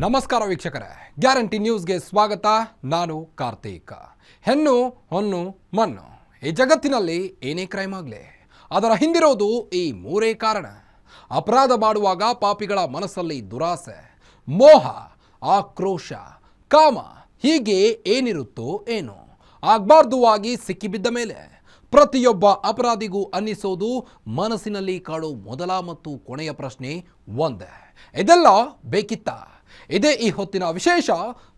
ನಮಸ್ಕಾರ ವೀಕ್ಷಕರೇ. ಗ್ಯಾರಂಟಿ ನ್ಯೂಸ್ಗೆ ಸ್ವಾಗತ. ನಾನು ಕಾರ್ತೀಕ್. ಹೆಣ್ಣು, ಹೊನ್ನು, ಮಣ್ಣು. ಈ ಜಗತ್ತಿನಲ್ಲಿ ಏನೇ ಕ್ರೈಮ್ ಆಗಲಿ, ಅದರ ಹಿಂದಿರೋದು ಈ ಮೂರೇ ಕಾರಣ. ಅಪರಾಧ ಮಾಡುವಾಗ ಪಾಪಿಗಳ ಮನಸ್ಸಲ್ಲಿ ದುರಾಸೆ, ಮೋಹ, ಆಕ್ರೋಶ, ಕಾಮ, ಹೀಗೆ ಏನಿರುತ್ತೋ ಏನು. ಆಗಬಾರ್ದು ಆಗಿ ಸಿಕ್ಕಿಬಿದ್ದ ಮೇಲೆ ಪ್ರತಿಯೊಬ್ಬ ಅಪರಾಧಿಗೂ ಅನ್ನಿಸೋದು ಮನಸ್ಸಿನಲ್ಲಿ ಕಾಡೋ ಮೊದಲ ಮತ್ತು ಕೊನೆಯ ಪ್ರಶ್ನೆ ಒಂದೇ. ಇದೆಲ್ಲ ಬೇಕಿತ್ತ? ಇದೇ ಈ ಹೊತ್ತಿನ ವಿಶೇಷ,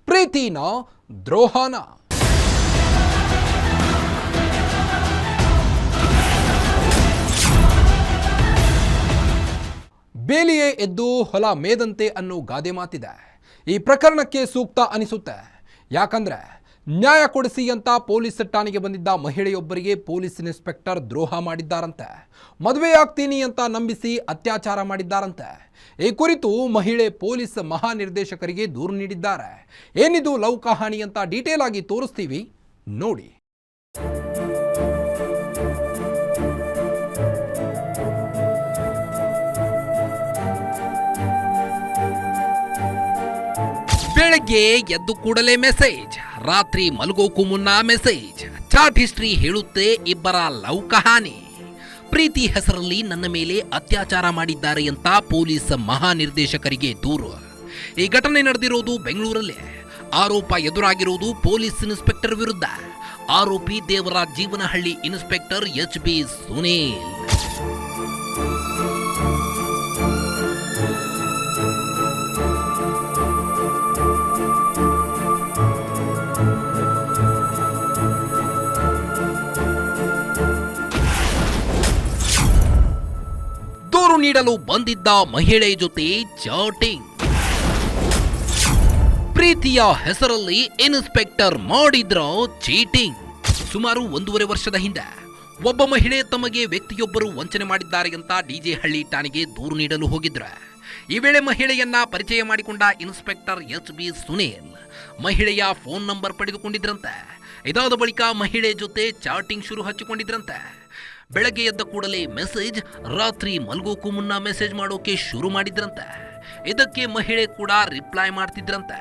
ಪ್ರೀತಿನ ದ್ರೋಹನ. ಬೇಲಿಯೇ ಎದ್ದು ಹೊಲ ಮೇದಂತೆ ಅನ್ನೋ ಗಾದೆ ಮಾತಿದೆ. ಈ ಪ್ರಕರಣಕ್ಕೆ ಸೂಕ್ತ ಅನಿಸುತ್ತೆ. ಯಾಕಂದ್ರೆ ನ್ಯಾಯ ಕೊಡಿಸಿ ಅಂತ ಪೊಲೀಸ್ ಠಾಣೆಗೆ ಬಂದಿದ್ದ ಮಹಿಳೆಯೊಬ್ಬರಿಗೆ ಪೊಲೀಸ್ ಇನ್ಸ್ಪೆಕ್ಟರ್ ದ್ರೋಹ ಮಾಡಿದ್ದಾರಂತೆ. ಮದುವೆ ಆಗ್ತೀನಿ ಅಂತ ನಂಬಿಸಿ ಅತ್ಯಾಚಾರ ಮಾಡಿದ್ದಾರಂತೆ. ಈ ಕುರಿತು ಮಹಿಳೆ ಪೊಲೀಸ್ ಮಹಾನಿರ್ದೇಶಕರಿಗೆ ದೂರು ನೀಡಿದ್ದಾರೆ. ಏನಿದು ಲವ್ ಅಂತ ಡೀಟೇಲ್ ಆಗಿ ತೋರಿಸ್ತೀವಿ. ನೋಡಿ. ಬೆಳಗ್ಗೆ ಎದ್ದು ಕೂಡಲೇ ಮೆಸೇಜ್. ರಾತ್ರಿ ಮಲಗೋಕು ಮುನ್ನ ಮೆಸೇಜ್. ಚಾಟ್ ಹಿಸ್ಟ್ರಿ ಹೇಳುತ್ತೆ ಇಬ್ಬರ ಲವ್ ಕಹಾನಿ ಪ್ರೀತಿ ಹೆಸರಲ್ಲಿ ನನ್ನ ಮೇಲೆ ಅತ್ಯಾಚಾರ ಮಾಡಿದ್ದಾರೆ ಅಂತ ಪೊಲೀಸ್ ಮಹಾನಿರ್ದೇಶಕರಿಗೆ ದೂರು. ಈ ಘಟನೆ ನಡೆದಿರೋದು ಬೆಂಗಳೂರಲ್ಲೇ. ಆರೋಪ ಎದುರಾಗಿರುವುದು ಪೊಲೀಸ್ ಇನ್ಸ್ಪೆಕ್ಟರ್ ವಿರುದ್ಧ. ಆರೋಪಿ Devaraj Jeevanahalli inspector H B Sunil. ನೀಡಲು ಬಂದಿದ್ದ ಮಹಿಳೆ ಜೊತೆ ಚಾಟಿಂಗ್. ಪ್ರೀತಿಯ ಹೆಸರಲ್ಲಿ ಇನ್ಸ್ಪೆಕ್ಟರ್ ಮಾಡಿದ್ರ ಚೀಟಿಂಗ್. ಸುಮಾರು ಒಂದೂವರೆ ವರ್ಷದ ಹಿಂದೆ, ಒಬ್ಬ ಮಹಿಳೆ ತಮಗೆ ವ್ಯಕ್ತಿಯೊಬ್ಬರು ವಂಚನೆ ಮಾಡಿದ್ದಾರೆ ಅಂತ ಡಿಜೆ ಹಳ್ಳಿ ಠಾಣೆಗೆ ದೂರು ನೀಡಲು ಹೋಗಿದ್ರ, ಈ ವೇಳೆ ಮಹಿಳೆಯನ್ನ ಪರಿಚಯ ಮಾಡಿಕೊಂಡ ಇನ್ಸ್ಪೆಕ್ಟರ್ ಎಚ್ ಬಿ ಸುನೀಲ್ ಮಹಿಳೆಯ ಫೋನ್ ನಂಬರ್ ಪಡೆದುಕೊಂಡಿದ್ರಂತೆ. ಇದಾದ ಬಳಿಕ ಮಹಿಳೆ ಜೊತೆ ಚಾಟಿಂಗ್ ಶುರು ಹಚ್ಚಿಕೊಂಡಿದ್ರಂತೆ. ಬೆಳಗ್ಗೆ ಎದ್ದ ಕೂಡಲೇ ಮೆಸೇಜ್, ರಾತ್ರಿ ಮಲ್ಗೋಕ್ಕೂ ಮುನ್ನ ಮೆಸೇಜ್ ಮಾಡೋಕೆ ಶುರು ಮಾಡಿದ್ರಂತೆ. ಇದಕ್ಕೆ ಮಹಿಳೆ ಕೂಡ ರಿಪ್ಲೈ ಮಾಡ್ತಿದ್ರಂತೆ.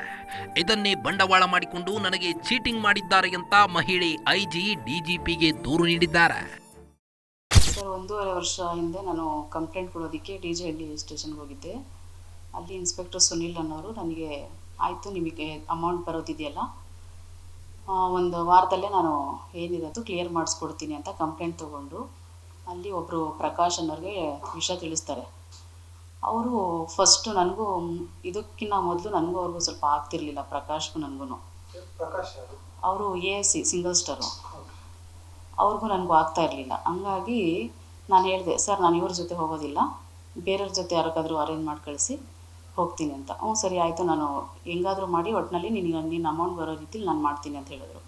ಇದನ್ನೇ ಬಂಡವಾಳ ಮಾಡಿಕೊಂಡು ನನಗೆ ಚೀಟಿಂಗ್ ಮಾಡಿದ್ದಾರೆ ಅಂತ ಮಹಿಳೆ ಐಜಿ, ಡಿಜಿಪಿಗೆ ದೂರು ನೀಡಿದ್ದಾರೆ. ಒಂದೂವರೆ ವರ್ಷ ಹಿಂದೆ ನಾನು ಕಂಪ್ಲೇಂಟ್ ಕೊಡೋದಕ್ಕೆ ಡಿ ಜೆ ಹಳ್ಳಿ ಸ್ಟೇಷನ್ಗೆ ಹೋಗಿದ್ದೆ. ಅಲ್ಲಿ ಇನ್ಸ್ಪೆಕ್ಟರ್ ಸುನಿಲ್ ಅನ್ನೋರು ನನಗೆ, ಆಯಿತು, ನಿಮಗೆ ಅಮೌಂಟ್ ಬರೋದಿದೆಯಲ್ಲ? ಒಂದು ವಾರದಲ್ಲೇ ನಾನು ಏನಿರೋದು ಕ್ಲಿಯರ್ ಮಾಡಿಸ್ಕೊಡ್ತೀನಿ ಅಂತ ಕಂಪ್ಲೇಂಟ್ ತೊಗೊಂಡು ಅಲ್ಲಿ ಒಬ್ಬರು ಪ್ರಕಾಶ್ ಅನ್ನೋರಿಗೆ ವಿಷಯ ತಿಳಿಸ್ತಾರೆ. ಅವರು ಫಸ್ಟು ನನಗೂ ಇದಕ್ಕಿಂತ ಮೊದಲು ನನಗೂ ಅವ್ರಿಗೂ ಸ್ವಲ್ಪ ಆಗ್ತಿರ್ಲಿಲ್ಲ ಪ್ರಕಾಶ್ಗೂ ನನಗೂ ಅವರು ಎ ಸಿ ಸಿಂಗಲ್ ಸ್ಟಾರು ಅವ್ರಿಗೂ ನನಗೂ ಆಗ್ತಾ ಇರಲಿಲ್ಲ. ಹಂಗಾಗಿ ನಾನು ಹೇಳಿದೆ ಸರ್ ನಾನು ಇವ್ರ ಜೊತೆ ಹೋಗೋದಿಲ್ಲ. ಬೇರೆಯವ್ರ ಜೊತೆ ಯಾರಿಗಾದ್ರೂ ಅರೇಂಜ್ ಮಾಡಿ ಕಳಿಸಿ ಹೋಗ್ತೀನಿ ಅಂತ. ಹ್ಞೂ ಸರಿ ಆಯಿತು. ನಾನು ಹೆಂಗಾದರೂ ಮಾಡಿ ಒಟ್ಟಿನಲ್ಲಿ ನಿನಗೆ ನಿನ್ನ ಅಮೌಂಟ್ ಬರೋ ರೀತಿಲಿ ನಾನು ಮಾಡ್ತೀನಿ ಅಂತ ಹೇಳಿದ್ರು.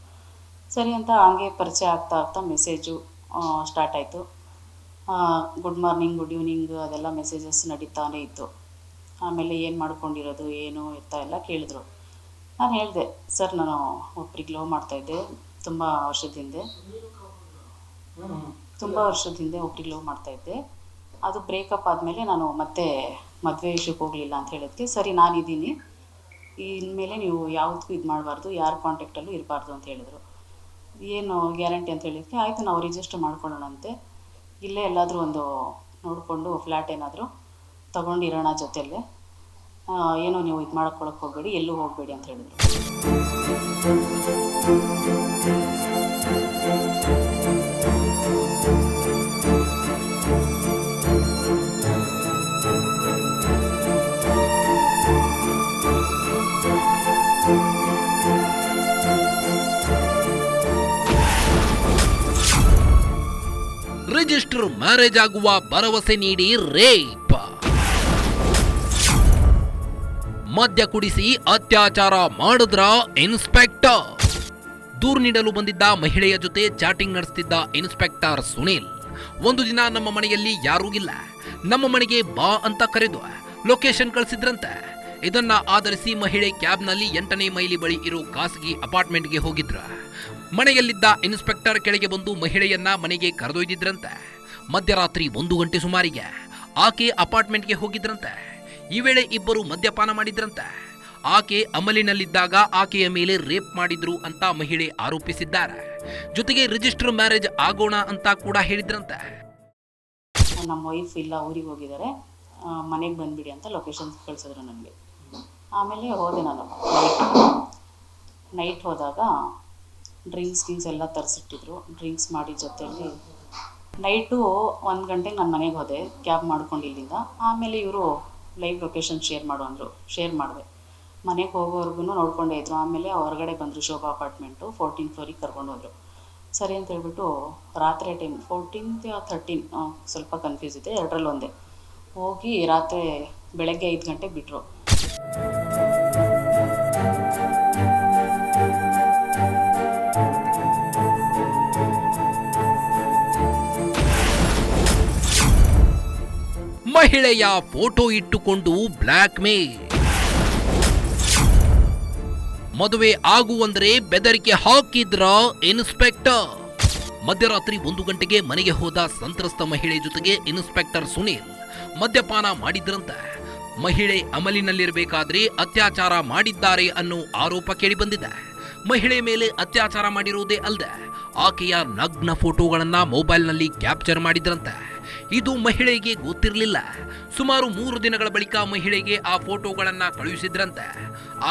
ಸರಿ ಅಂತ ಹಂಗೆ ಪರಿಚಯ ಆಗ್ತಾ ಆಗ್ತಾ ಮೆಸೇಜು ಸ್ಟಾರ್ಟ್ ಆಯಿತು. ಗುಡ್ ಮಾರ್ನಿಂಗ್ ಗುಡ್ ಈವ್ನಿಂಗ್ ಅದೆಲ್ಲ ಮೆಸೇಜಸ್ ನಡೀತಾನೆ ಇತ್ತು. ಆಮೇಲೆ ಏನು ಮಾಡ್ಕೊಂಡಿರೋದು, ಏನು ಎತ್ತ ಎಲ್ಲ ಕೇಳಿದ್ರು. ನಾನು ಹೇಳಿದೆ, ಸರ್, ನಾನು ಒಬ್ರಿಗೆ ಲವ್ ಮಾಡ್ತಾಯಿದ್ದೆ ತುಂಬ ವರ್ಷದ ಹಿಂದೆ ತುಂಬ ವರ್ಷದ ಹಿಂದೆ ಒಬ್ರಿಗೆ ಲವ್ ಮಾಡ್ತಾಯಿದ್ದೆ ಅದು ಬ್ರೇಕಪ್ ಆದಮೇಲೆ ನಾನು ಮತ್ತೆ ಮದುವೆ ವಿಷಯಕ್ಕೆ ಹೋಗಲಿಲ್ಲ ಅಂತ ಹೇಳಿದ್ಕೆ, ಸರಿ ನಾನಿದ್ದೀನಿ ಇನ್ಮೇಲೆ ನೀವು ಯಾವುದಕ್ಕೂ ಇದು ಮಾಡಬಾರ್ದು, ಯಾರ ಕಾಂಟ್ಯಾಕ್ಟಲ್ಲೂ ಇರಬಾರ್ದು ಅಂತ ಹೇಳಿದರು. ಏನು ಗ್ಯಾರಂಟಿ ಅಂತ ಹೇಳಿದ್ಕೆ, ಆಯಿತು, ನಾವು ರಿಜಿಸ್ಟರ್ ಮಾಡ್ಕೊಳ್ಳೋಣಂತೆ ಇಲ್ಲೇ ಎಲ್ಲಾದರೂ ಒಂದು ನೋಡಿಕೊಂಡು ಫ್ಲ್ಯಾಟ್ ಏನಾದರೂ ತೊಗೊಂಡಿರೋಣ ಜೊತೆಯಲ್ಲೇ. ಏನೋ ನೀವು ಇದು ಮಾಡ್ಕೊಳಕ್ಕೆ ಹೋಗಬೇಡಿ, ಎಲ್ಲೂ ಹೋಗಬೇಡಿ ಅಂತ ಹೇಳಿದರು. ಮ್ಯಾರೇಜ್ ಆಗುವ ಭರವಸೆ ನೀಡಿ ರೇಪ್. ಮದ್ಯ ಕುಡಿಸಿ ಅತ್ಯಾಚಾರ ಮಾಡಿದ್ರ ಇನ್ಸ್ಪೆಕ್ಟರ್? ದೂರು ನೀಡಲು ಬಂದಿದ್ದ ಮಹಿಳೆಯ ಜೊತೆ ಚಾಟಿಂಗ್ ನಡೆಸ್ತಿದ್ದ ಇನ್ಸ್ಪೆಕ್ಟರ್ ಸುನೀಲ್. ಒಂದು ದಿನ ನಮ್ಮ ಮನೆಯಲ್ಲಿ ಯಾರೂ ಇಲ್ಲ. ನಮ್ಮ ಮನೆಗೆ ಬಾ ಅಂತ ಕರೆದು ಲೊಕೇಶನ್ ಕಳಿಸಿದ್ರಂತೆ. ಇದನ್ನ ಆಧರಿಸಿ ಮಹಿಳೆ ಕ್ಯಾಬ್ನಲ್ಲಿ ಎಂಟನೇ ಮೈಲಿ ಬಳಿ ಇರೋ ಖಾಸಗಿ ಅಪಾರ್ಟ್ಮೆಂಟ್ಗೆ ಹೋಗಿದ್ರ. ಮನೆಯಲ್ಲಿದ್ದ ಇನ್ಸ್ಪೆಕ್ಟರ್ ಕೆಳಗೆ ಬಂದು ಮಹಿಳೆಯನ್ನ ಮನೆಗೆ ಕರೆದೊಯ್ದಿದ್ರಂತೆ. ಮಧ್ಯರಾತ್ರಿ ಒಂದು ಗಂಟೆ ಸುಮಾರಿಗೆ. ಆಕೆ ಅಪಾರ್ಟ್ಮೆಂಟ್ಗೆ ಹೋಗಿದ್ರಂತೆ. ಈ ವೇಳೆ ಇಬ್ಬರು ಮದ್ಯಪಾನ ಮಾಡಿದ್ರಂತೆ. ಆಕೆ ಅಮಲಿನಲ್ಲಿದ್ದಾಗ ಆಕೆಯ ಮೇಲೆ ರೇಪ್ ಮಾಡಿದ್ರು ಅಂತ ಮಹಿಳೆ ಆರೋಪಿಸಿದ್ದಾರೆ. ಜೊತೆಗೆ ರಿಜಿಸ್ಟರ್ ಮ್ಯಾರೇಜ್ ಆಗೋಣ ಅಂತ ಕೂಡ ಹೇಳಿದ್ರಂತೆ. ನಮ್ಮ ವೈಫ್ ಇಲ್ಲ, ಊರಿಗೆ ಹೋಗಿದ್ದಾರೆ. ಮನೆಗೆ ಬಂದ್ಬಿಡಿ ಅಂತ ಲೊಕೇಶನ್ ಕಳಿಸಿದ್ರು ನನಗೆ ಆಮೇಲೆ ಹೋದೆ ನಾನು. ನೈಟ್ ನೈಟ್ ಹೋದಾಗ ಡ್ರಿಂಕ್ಸ್ ಗಿಂಕ್ಸ್ ಎಲ್ಲ ತರಿಸಿಟ್ಟಿದ್ರು. ಡ್ರಿಂಕ್ಸ್ ಮಾಡಿ ಜೊತೆಯಲ್ಲಿ ನೈಟು ಒಂದು ಗಂಟೆಗೆ ನಾನು ಮನೆಗೆ ಹೋದೆ, ಕ್ಯಾಬ್ ಮಾಡ್ಕೊಂಡು ಇಲ್ಲಿಂದ. ಆಮೇಲೆ ಇವರು ಲೈವ್ ಲೊಕೇಶನ್ ಶೇರ್ ಮಾಡು ಅಂದರು, ಶೇರ್ ಮಾಡಿದೆ. ಮನೆಗೆ ಹೋಗೋವರೆಗೂ ನೋಡ್ಕೊಂಡೇ ಇದ್ರು. ಆಮೇಲೆ ಹೊರಗಡೆ ಬಂದರು ಶೋಭಾ ಅಪಾರ್ಟ್ಮೆಂಟು, ಫೋರ್ಟೀನ್ ಫ್ಲೋರಿಗೆ ಕರ್ಕೊಂಡು ಹೋದರು. ಸರಿ ಅಂತ ಹೇಳ್ಬಿಟ್ಟು ರಾತ್ರಿ ಟೈಮ್, ಫೋರ್ಟೀನ್ತ್ ಥರ್ಟೀನ್ ಸ್ವಲ್ಪ ಕನ್ಫ್ಯೂಸ್ ಇದೆ ಎರಡರಲ್ಲಿ ಒಂದೇ ಹೋಗಿ ರಾತ್ರಿ ಬೆಳಗ್ಗೆ ಐದು ಗಂಟೆಗೆ ಬಿಟ್ಟರು ಮಹಿಳೆಯ ಫೋಟೋ ಇಟ್ಟುಕೊಂಡು ಬ್ಲ್ಯಾಕ್ ಮೇಲ್. ಮದುವೆ ಆಗುವಂದ್ರೆ ಬೆದರಿಕೆ ಹಾಕಿದ್ರ ಇನ್ಸ್ಪೆಕ್ಟರ್. ಮಧ್ಯರಾತ್ರಿ ಒಂದು ಗಂಟೆಗೆ ಮನೆಗೆ ಹೋದ ಸಂತ್ರಸ್ತ ಮಹಿಳೆ ಜೊತೆಗೆ ಇನ್ಸ್ಪೆಕ್ಟರ್ ಸುನೀಲ್ ಮದ್ಯಪಾನ ಮಾಡಿದ್ರಂತೆ. ಮಹಿಳೆ ಅಮಲಿನಲ್ಲಿರಬೇಕಾದ್ರೆ ಅತ್ಯಾಚಾರ ಮಾಡಿದ್ದಾರೆ ಅನ್ನೋ ಆರೋಪ ಕೇಳಿಬಂದಿದೆ. ಮಹಿಳೆ ಮೇಲೆ ಅತ್ಯಾಚಾರ ಮಾಡಿರುವುದೇ ಅಲ್ಲದೆ ಆಕೆಯ ನಗ್ನ ಫೋಟೋಗಳನ್ನ ಮೊಬೈಲ್ನಲ್ಲಿ ಕ್ಯಾಪ್ಚರ್ ಮಾಡಿದ್ರಂತೆ. ಇದು ಮಹಿಳೆಗೆ ಗೊತ್ತಿರಲಿಲ್ಲ. ಸುಮಾರು ಮೂರು ದಿನಗಳ ಬಳಿಕ ಮಹಿಳೆಗೆ ಆ ಫೋಟೋಗಳನ್ನು ಕಳುಹಿಸಿದ್ರಂತೆ.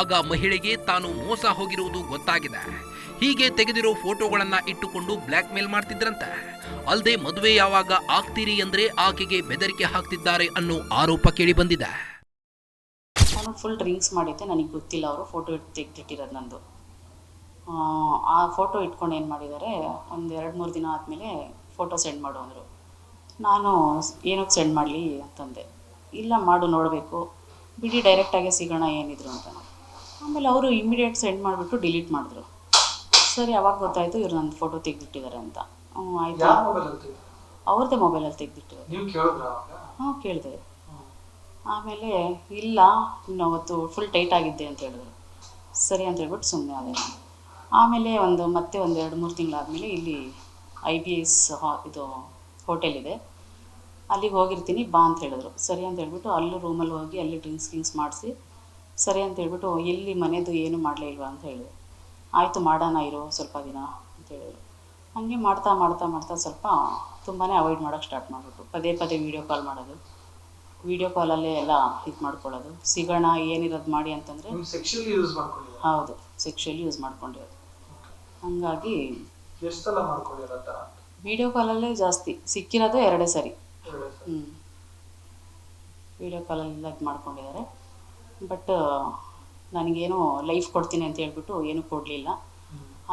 ಆಗ ಮಹಿಳೆಗೆ ತಾನು ಮೋಸ ಹೋಗಿರುವುದು ಗೊತ್ತಾಗಿದೆ. ಹೀಗೆ ತೆಗೆದಿರೋ ಫೋಟೋಗಳನ್ನು ಇಟ್ಟುಕೊಂಡು ಬ್ಲ್ಯಾಕ್ ಮೇಲ್ ಮಾಡ್ತಿದ್ರಂತೆ. ಅಲ್ಲದೆ ಮದುವೆ ಯಾವಾಗ ಆಗ್ತೀರಿ ಅಂದರೆ ಆಕೆಗೆ ಬೆದರಿಕೆ ಹಾಕ್ತಿದ್ದಾರೆ ಅನ್ನೋ ಆರೋಪ ಕೇಳಿ ಬಂದಿದೆ. ನಾನು ಫುಲ್ ಡ್ರಿಂಕ್ಸ್ ಮಾಡಿದ್ದೆ, ನನಗೆ ಗೊತ್ತಿಲ್ಲ ಅವರು ಫೋಟೋ ತೆಗೆದಿಟ್ಟಿರೋದು ನಂದು. ಆ ಫೋಟೋ ಇಟ್ಕೊಂಡು ಏನು ಮಾಡಿದ್ದಾರೆ, ಒಂದು ಎರಡು ಮೂರು ದಿನ ಆದಮೇಲೆ ಫೋಟೋ ಸೆಂಡ್ ಮಾಡು ಅಂದರು. ನಾನು ಏನಕ್ಕೆ ಸೆಂಡ್ ಮಾಡಲಿ ಅಂತಂದೆ. ಇಲ್ಲ ಮಾಡು ನೋಡಬೇಕು. ಬಿಡಿ ಡೈರೆಕ್ಟಾಗೆ ಸಿಗೋಣ ಏನಿದ್ರು ಅಂತ ಆಮೇಲೆ ಅವರು ಇಮಿಡಿಯೇಟ್ ಸೆಂಡ್ ಮಾಡಿಬಿಟ್ಟು ಡಿಲೀಟ್ ಮಾಡಿದ್ರು. ಸರಿ ಅವಾಗ ಗೊತ್ತಾಯಿತು ಇವ್ರು ನನ್ನ ಫೋಟೋ ತೆಗೆದಿಟ್ಟಿದ್ದಾರೆ ಅಂತ. ಹ್ಞೂ ಆಯಿತು. ಅವ್ರದ್ದೇ ಮೊಬೈಲಲ್ಲಿ ತೆಗೆದಿಟ್ಟಿದ್ದಾರೆ ಹಾಂ ಕೇಳಿದೆ. ಆಮೇಲೆ ಇಲ್ಲ ಇನ್ನು ಅವತ್ತು ಫುಲ್ ಟೈಟ್ ಆಗಿದ್ದೆ ಅಂತ ಹೇಳಿದ್ರು. ಸರಿ ಅಂತ ಹೇಳ್ಬಿಟ್ಟು ಸುಮ್ಮನೆ ಅದೇ ಆಮೇಲೆ ಒಂದು ಮತ್ತೆ ಒಂದು ಎರಡು ಮೂರು ತಿಂಗಳಾದಮೇಲೆ ಇಲ್ಲಿ ಐ ಬಿ ಎಸ್ ಹಾ ಇದು ಹೋಟೆಲ್ ಇದೆ. ಅಲ್ಲಿಗೆ ಹೋಗಿರ್ತೀನಿ ಬಾ ಅಂತ ಹೇಳಿದ್ರು. ಸರಿ ಅಂತ ಹೇಳ್ಬಿಟ್ಟು ಅಲ್ಲೂ ರೂಮಲ್ಲಿ ಹೋಗಿ ಅಲ್ಲಿ ಡ್ರಿಂಕ್ಸ್ ಗಿಂಕ್ಸ್ ಮಾಡಿಸಿ ಸರಿ ಅಂತ ಹೇಳ್ಬಿಟ್ಟು ಎಲ್ಲಿ ಮನೆದು ಏನು ಮಾಡಲೇ ಇಲ್ವಾ ಅಂತ ಹೇಳಿದ್ರು. ಆಯಿತು ಮಾಡೋಣ ಇರೋ ಸ್ವಲ್ಪ ದಿನ ಅಂತ ಹೇಳಿದ್ರು. ಹಾಗೆ ಮಾಡ್ತಾ ಮಾಡ್ತಾ ಮಾಡ್ತಾ ಸ್ವಲ್ಪ ತುಂಬಾ ಅವಾಯ್ಡ್ ಮಾಡೋಕ್ಕೆ ಸ್ಟಾರ್ಟ್ ಮಾಡಿಬಿಟ್ಟು ಪದೇ ಪದೇ ವೀಡಿಯೋ ಕಾಲ್ ಮಾಡೋದು ವೀಡಿಯೋ ಕಾಲಲ್ಲೇ ಎಲ್ಲ ಇದು ಮಾಡ್ಕೊಳ್ಳೋದು. ಸಿಗೋಣ ಏನಿರೋದು ಮಾಡಿ ಅಂತಂದರೆ ಸೆಕ್ಷುಲಿ ಹೌದು ಸೆಕ್ಷುವಲಿ ಯೂಸ್ ಮಾಡ್ಕೊಂಡಿರೋದು. ಹಾಗಾಗಿ ವೀಡಿಯೋ ಕಾಲಲ್ಲೇ ಜಾಸ್ತಿ. ಸಿಕ್ಕಿರೋದು ಎರಡೇ ಸರಿ. ಹ್ಞೂ ವೀಡಿಯೋ ಕಾಲಲ್ಲೆಲ್ಲ ಇದು ಮಾಡ್ಕೊಂಡಿದ್ದಾರೆ. ಬಟ್ ನನಗೇನು ಲೈಫ್ ಕೊಡ್ತೀನಿ ಅಂತ ಹೇಳ್ಬಿಟ್ಟು ಏನೂ ಕೊಡಲಿಲ್ಲ.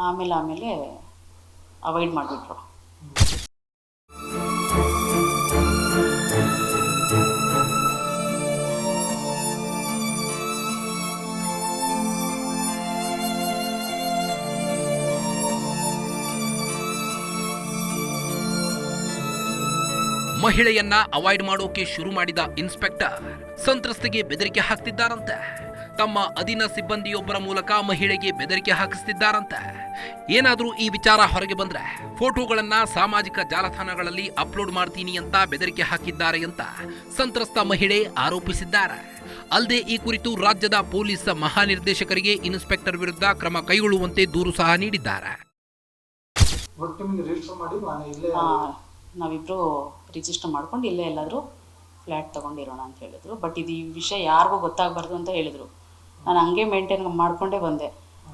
ಆಮೇಲೆ ಆಮೇಲೆ ಅವಾಯ್ಡ್ ಮಾಡಿಬಿಟ್ರು. ಮಹಿಳೆಯನ್ನ ಅವಾಯ್ಡ್ ಮಾಡೋಕೆ ಶುರು ಮಾಡಿದ ಇನ್ಸ್ಪೆಕ್ಟರ್ ಸಂತ್ರಸ್ತಿಗೆ ಬೆದರಿಕೆ ಹಾಕ್ತಿದ್ದಾರಂತೆ. ತಮ್ಮ ಅಧೀನ ಸಿಬ್ಬಂದಿಯೊಬ್ಬರ ಮೂಲಕ ಮಹಿಳೆಗೆ ಬೆದರಿಕೆ ಹಾಕಿಸ್ತಿದ್ದಾರಂತೆ. ಏನಾದರೂ ಈ ವಿಚಾರ ಹೊರಗೆ ಬಂದ್ರೆ ಫೋಟೋಗಳನ್ನ ಸಾಮಾಜಿಕ ಜಾಲತಾಣಗಳಲ್ಲಿ ಅಪ್ಲೋಡ್ ಮಾಡ್ತೀನಿ ಅಂತ ಬೆದರಿಕೆ ಹಾಕಿದ್ದಾರೆ ಅಂತ ಸಂತ್ರಸ್ತ ಮಹಿಳೆ ಆರೋಪಿಸಿದ್ದಾರೆ. ಅಲ್ಲದೆ ಈ ಕುರಿತು ರಾಜ್ಯದ ಪೊಲೀಸ್ ಮಹಾನಿರ್ದೇಶಕರಿಗೆ ಇನ್ಸ್ಪೆಕ್ಟರ್ ವಿರುದ್ಧ ಕ್ರಮ ಕೈಗೊಳ್ಳುವಂತೆ ದೂರು ಸಹ ನೀಡಿದ್ದಾರೆ. ನಾವಿಬ್ರು ರಿಜಿಸ್ಟರ್ ಮಾಡ್ಕೊಂಡು ಇಲ್ಲೇ ಎಲ್ಲಾದರೂ ಫ್ಲ್ಯಾಟ್ ತೊಗೊಂಡಿರೋಣ ಅಂತ ಹೇಳಿದ್ರು. ಬಟ್ ಇದು ಈ ವಿಷಯ ಯಾರಿಗೂ ಗೊತ್ತಾಗಬಾರ್ದು ಅಂತ ಹೇಳಿದರು. ನಾನು ಹಂಗೆ ಮೇಂಟೈನ್ ಮಾಡಿಕೊಂಡೇ ಬಂದೆ.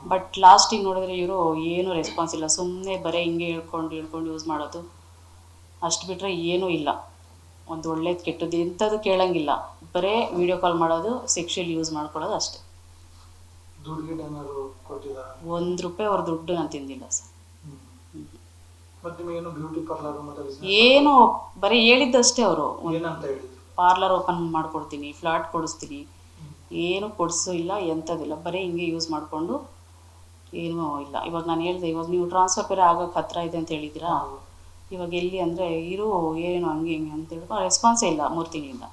ಬಟ್ ಲಾಸ್ಟಿಗೆ ನೋಡಿದ್ರೆ ಇವರು ಏನೂ ರೆಸ್ಪಾನ್ಸ್ ಇಲ್ಲ. ಸುಮ್ಮನೆ ಬರೀ ಹಿಂಗೆ ಹೇಳ್ಕೊಂಡು ಹೇಳ್ಕೊಂಡು ಯೂಸ್ ಮಾಡೋದು. ಅಷ್ಟು ಬಿಟ್ಟರೆ ಏನೂ ಇಲ್ಲ. ಒಂದು ಒಳ್ಳೇದು ಕೆಟ್ಟದ್ದು ಎಂಥದ್ದು ಕೇಳಂಗಿಲ್ಲ. ಬರೀ ವಿಡಿಯೋ ಕಾಲ್ ಮಾಡೋದು ಸೆಕ್ಷುಯಲ್ ಯೂಸ್ ಮಾಡ್ಕೊಳ್ಳೋದು ಅಷ್ಟೇ. ಒಂದು ರೂಪಾಯಿ ಅವ್ರ ದುಡ್ಡು ನಾನು ತಿಂದಿಲ್ಲ ಸರ್ ಮತ್ತೆ ನಿಮಗೇನು ಬ್ಯೂಟಿ ಪಾರ್ಲರ್ ಮತ್ತೆ business ಏನು ಬರೀ ಹೇಳಿದ್ದಷ್ಟೇ ಅವರು. ಪಾರ್ಲರ್ ಓಪನ್ ಮಾಡ್ಕೊಡ್ತೀನಿ ಫ್ಲಾಟ್ ಕೊಡಿಸ್ತೀನಿ. ಏನು ಕೊಡಿಸು ಇಲ್ಲ ಎಂಥದಿಲ್ಲ. ಬರೀ ಹಿಂಗೆ ಯೂಸ್ ಮಾಡಿಕೊಂಡು ಏನೂ ಇಲ್ಲ. ಇವಾಗ ನಾನು ಹೇಳಿದೆ ಇವಾಗ ನೀವು ಟ್ರಾನ್ಸ್ಫರ್ ಬೇರೆ ಆಗೋಕ್ಕೆ ಹತ್ರ ಇದೆ ಅಂತ ಹೇಳಿದ್ದೀರಾ? ಇವಾಗ ಎಲ್ಲಿ ಅಂದರೆ ಇರು ಏನು ಹಂಗೆ ಹಿಂಗೆ ಅಂತ ಹೇಳ್ಕೊಂಡು ರೆಸ್ಪಾನ್ಸೇ ಇಲ್ಲ ಮೂರು ತಿಂಗಳಿಂದ.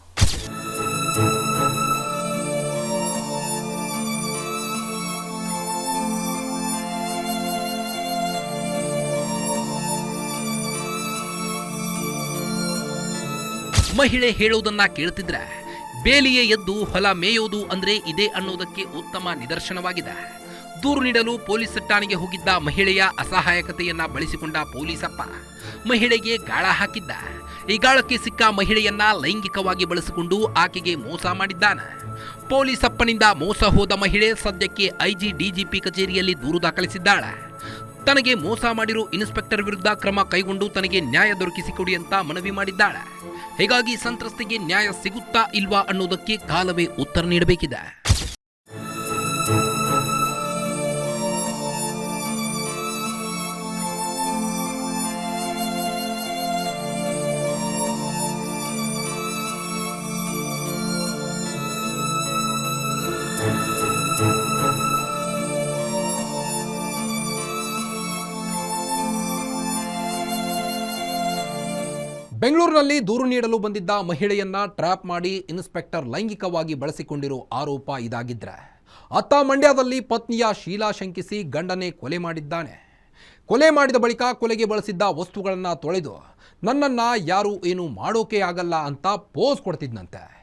ಮಹಿಳೆ ಹೇಳುವುದನ್ನ ಕೇಳ್ತಿದ್ರೆ, ಬೇಲಿಯೇ ಎದ್ದು ಹೊಲ ಮೇಯೋದು ಅಂದ್ರೆ ಇದೆ ಅನ್ನೋದಕ್ಕೆ ಉತ್ತಮ ನಿದರ್ಶನವಾಗಿದೆ. ದೂರು ನೀಡಲು ಪೊಲೀಸ್ ಠಾಣೆಗೆ ಹೋಗಿದ್ದ ಮಹಿಳೆಯ ಅಸಹಾಯಕತೆಯನ್ನ ಬಳಸಿಕೊಂಡ ಪೊಲೀಸಪ್ಪ ಮಹಿಳೆಗೆ ಗಾಳ ಹಾಕಿದ್ದ. ಈ ಗಾಳಕ್ಕೆ ಸಿಕ್ಕ ಮಹಿಳೆಯನ್ನ ಲೈಂಗಿಕವಾಗಿ ಬಳಸಿಕೊಂಡು ಆಕೆಗೆ ಮೋಸ ಮಾಡಿದ್ದಾನೆ. ಪೊಲೀಸಪ್ಪನಿಂದ ಮೋಸ ಹೋದ ಮಹಿಳೆ ಸದ್ಯಕ್ಕೆ ಐಜಿ ಡಿಜಿಪಿ ಕಚೇರಿಯಲ್ಲಿ ದೂರು ದಾಖಲಿಸಿದ್ದಾಳೆ. ತನಗೆ ಮೋಸ ಮಾಡಿರೋ ಇನ್ಸ್ಪೆಕ್ಟರ್ ವಿರುದ್ಧ ಕ್ರಮ ಕೈಗೊಂಡು ತನಗೆ ನ್ಯಾಯ ದೊರಕಿಸಿಕೊಡಿ ಅಂತ ಮನವಿ ಮಾಡಿದ್ದಾಳೆ. ಹೀಗಾಗಿ ಸಂತ್ರಸ್ತೆಗೆ ನ್ಯಾಯ ಸಿಗುತ್ತಾ ಇಲ್ವಾ ಅನ್ನೋದಕ್ಕೆ ಕಾಲವೇ ಉತ್ತರ ನೀಡಬೇಕಿದೆ. ಬೆಂಗಳೂರಿನಲ್ಲಿ ದೂರು ನೀಡಲು ಬಂದಿದ್ದ ಮಹಿಳೆಯನ್ನ ಟ್ರ್ಯಾಪ್ ಮಾಡಿ ಇನ್ಸ್ಪೆಕ್ಟರ್ ಲೈಂಗಿಕವಾಗಿ ಬಳಸಿಕೊಂಡಿರೋ ಆರೋಪ ಇದಾಗಿದ್ರೆ. ಅತ್ತ ಮಂಡ್ಯದಲ್ಲಿ ಪತ್ನಿಯ ಶೀಲಾ ಶಂಕಿಸಿ ಗಂಡನೇ ಕೊಲೆ ಮಾಡಿದ್ದಾನೆ. ಕೊಲೆ ಮಾಡಿದ ಬಳಿಕ ಕೊಲೆಗೆ ಬಳಸಿದ್ದ ವಸ್ತುಗಳನ್ನು ತೊಳೆದು, ನನ್ನನ್ನು ಯಾರು ಏನು ಮಾಡೋಕೆ ಆಗಲ್ಲ ಅಂತ ಪೋಸ್ ಕೊಡ್ತಿದ್ನಂತೆ.